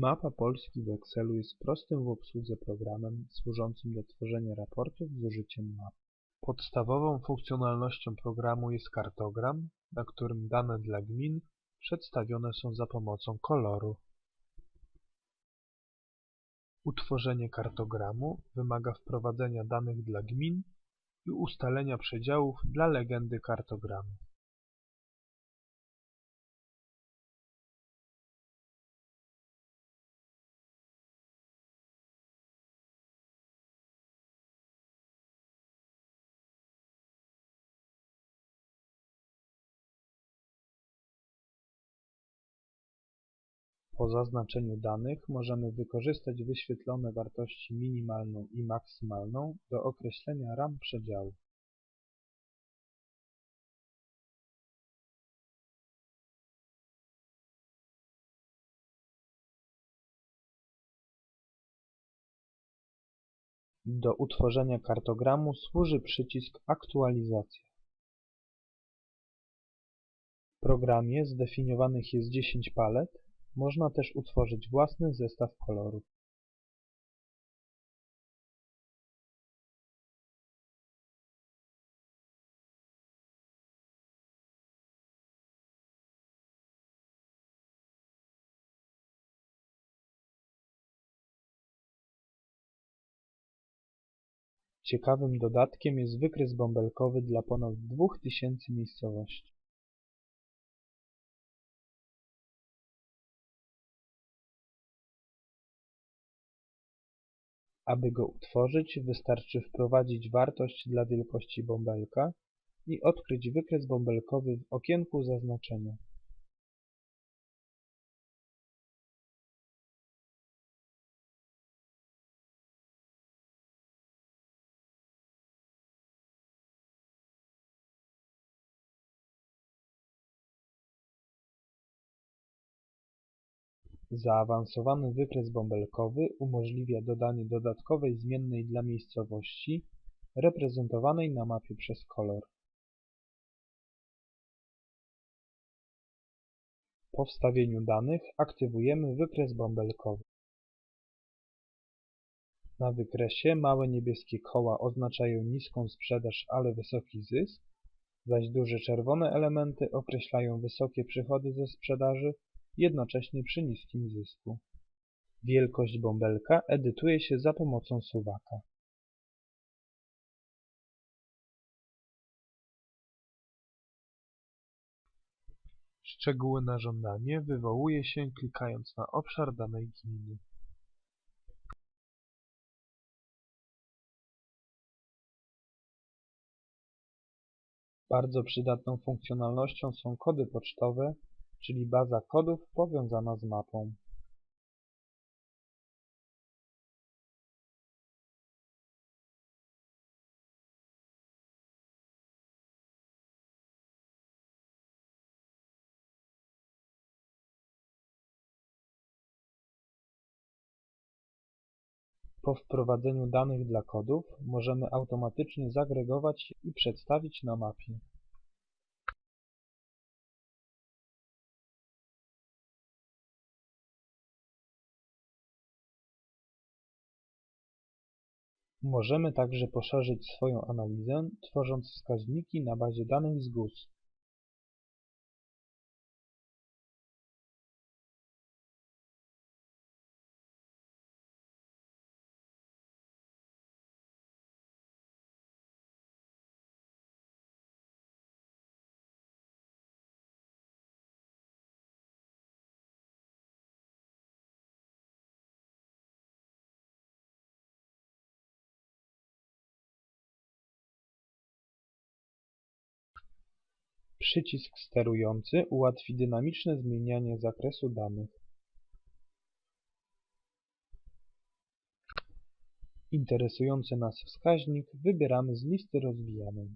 Mapa Polski w Excelu jest prostym w obsłudze programem służącym do tworzenia raportów z użyciem map. Podstawową funkcjonalnością programu jest kartogram, na którym dane dla gmin przedstawione są za pomocą koloru. Utworzenie kartogramu wymaga wprowadzenia danych dla gmin i ustalenia przedziałów dla legendy kartogramu. Po zaznaczeniu danych możemy wykorzystać wyświetlone wartości minimalną i maksymalną do określenia ram przedziału. Do utworzenia kartogramu służy przycisk Aktualizacja. W programie zdefiniowanych jest 10 palet, można też utworzyć własny zestaw kolorów. Ciekawym dodatkiem jest wykres bąbelkowy dla ponad 2000 miejscowości. Aby go utworzyć wystarczy wprowadzić wartość dla wielkości bąbelka i odkryć wykres bąbelkowy w okienku zaznaczenia. Zaawansowany wykres bąbelkowy umożliwia dodanie dodatkowej zmiennej dla miejscowości, reprezentowanej na mapie przez kolor. Po wstawieniu danych aktywujemy wykres bąbelkowy. Na wykresie małe niebieskie koła oznaczają niską sprzedaż, ale wysoki zysk, zaś duże czerwone elementy określają wysokie przychody ze sprzedaży jednocześnie przy niskim zysku. Wielkość bąbelka edytuje się za pomocą suwaka. Szczegóły na żądanie wywołuje się klikając na obszar danej gminy. Bardzo przydatną funkcjonalnością są kody pocztowe, czyli baza kodów powiązana z mapą. Po wprowadzeniu danych dla kodów możemy automatycznie zagregować i przedstawić na mapie. Możemy także poszerzyć swoją analizę, tworząc wskaźniki na bazie danych z GUS. Przycisk sterujący ułatwi dynamiczne zmienianie zakresu danych. Interesujący nas wskaźnik wybieramy z listy rozwijanej.